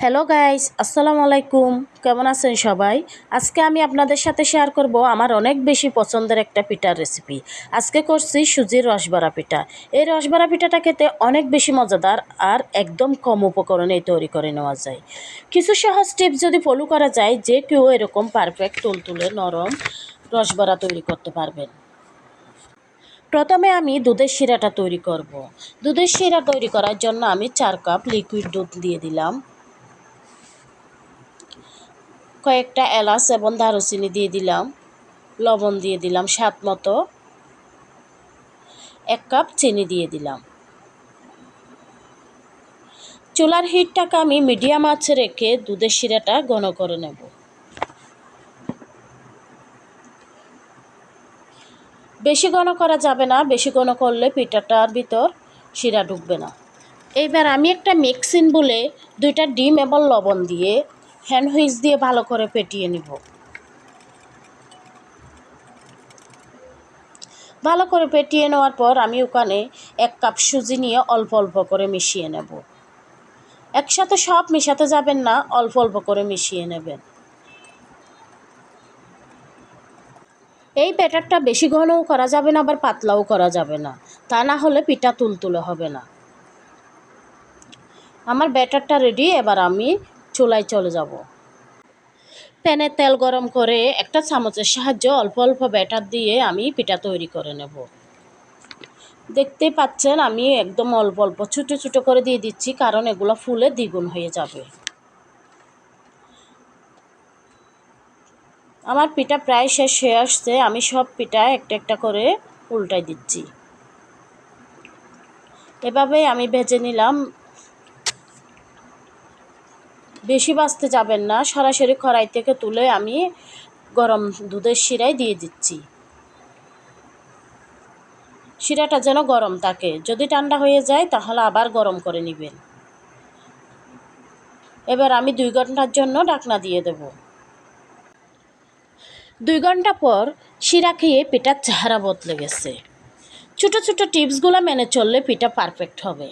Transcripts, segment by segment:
Hello guys আসসালামু আলাইকুম কেমন আছেন সবাই? আজকে আমি আপনাদের সাথে শেয়ার করব আমার অনেক বেশি পছন্দের একটা পিঠার রেসিপি আজকে করছি সুজির রসবড়া পিঠা। এই রসবড়া পিঠাটা খেতে অনেক বেশি মজাদার আর একদম কম উপকরণে তৈরি করে নেওয়া যায়। কিছু সহজ টিপস যদি ফলো করা যায়, যে কেউ এরকম পারফেক্ট তুলতুলে নরম রসবড়া তৈরি করতে পারবেন। প্রথমে আমি দুধের শিরাটা তৈরি করব। দুধের শিরা তৈরি করার জন্য আমি চার কাপ লিকুইড দুধ দিয়ে দিলাম। কয়েকটা এলাচ এবং দারুচিনি দিয়ে দিলাম। লবণ দিয়ে দিলাম স্বাদ মতো। এক কাপ চিনি দিয়ে দিলাম। চুলার হিটটাকে আমি মিডিয়াম আঁচে রেখে দুধের শিরাটা ঘন করে নেব। বেশি ঘন করা যাবে না, বেশি ঘন করলে পিঠাটার ভিতর শিরা ঢুকবে না। এইবার আমি একটা মিক্সিন বলে দুইটা ডিম এবং লবণ দিয়ে হ্যান্ড হুইচ দিয়ে ভালো করে পেটিয়ে নিব। ভালো করে পেটিয়ে নেওয়ার পর আমি ওখানে এক কাপ সুজি নিয়ে অল্প অল্প করে মিশিয়ে নেব। একসাথে সব মিশাতে যাবেন না, অল্প অল্প করে মিশিয়ে নেবেন। এই ব্যাটারটা বেশি ঘনও করা যাবে না, আবার পাতলাও করা যাবে না। তা না হলে পিঠা তুলতুলে হবে না। আমার ব্যাটারটা রেডি, এবার আমি চুলায় চলে যাব। প্যানে তেল গরম করে একটা চামচের সাহায্যে অল্প অল্প ব্যাটার দিয়ে আমি পিঠা তৈরি করে নেব। দেখতেই পাচ্ছেন আমি একদম অল্প অল্প ছোটো ছোটো করে দিয়ে দিচ্ছি, কারণ এগুলো ফুলে দ্বিগুণ হয়ে যাবে। আমার পিঠা প্রায় শেষ হয়ে আসছে, আমি সব পিঠা একটা একটা করে উল্টাই দিচ্ছি। এভাবেই আমি ভেজে নিলাম। বেশি বাঁচতে যাবেন না, সরাসরি কড়াই থেকে তুলে আমি গরম দুধের শিরায় দিয়ে দিচ্ছি। শিরাটা যেন গরম থাকে। যদি ঠান্ডা হয়ে যায়, তাহলে আবার গরম করে নেবেন। এবার আমি দুই ঘণ্টার জন্য ডাকনা দিয়ে দেব। দুই ঘণ্টা পর শিরা খেয়ে পিঠার চেহারা বদলে গেছে। ছোটো ছোটো টিপসগুলো মেনে চললে পিঠা পারফেক্ট হবে।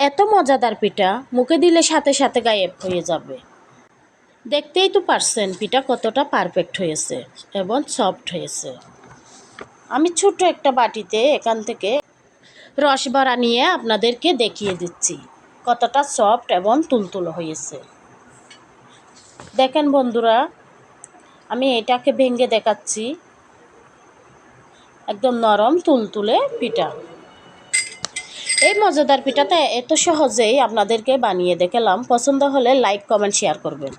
এত মজাদার পিঠা মুখে দিলে সাথে সাথে গায়েব হয়ে যাবে। দেখতেই তো পারছেন পিঠা কতটা পারফেক্ট হয়েছে এবং সফট হয়েছে। আমি ছোট একটা বাটিতে এখান থেকে রসবড়া নিয়ে আপনাদেরকে দেখিয়ে দিচ্ছি কতটা সফট এবং তুলতুলো হয়েছে। দেখেন বন্ধুরা, আমি এটাকে ভেঙে দেখাচ্ছি। একদম নরম তুলতুলে পিঠা। এই মজাদার পিঠাতে এত সহজেই আপনাদেরকে বানিয়ে দেখালাম। পছন্দ হলে লাইক কমেন্ট শেয়ার করবেন।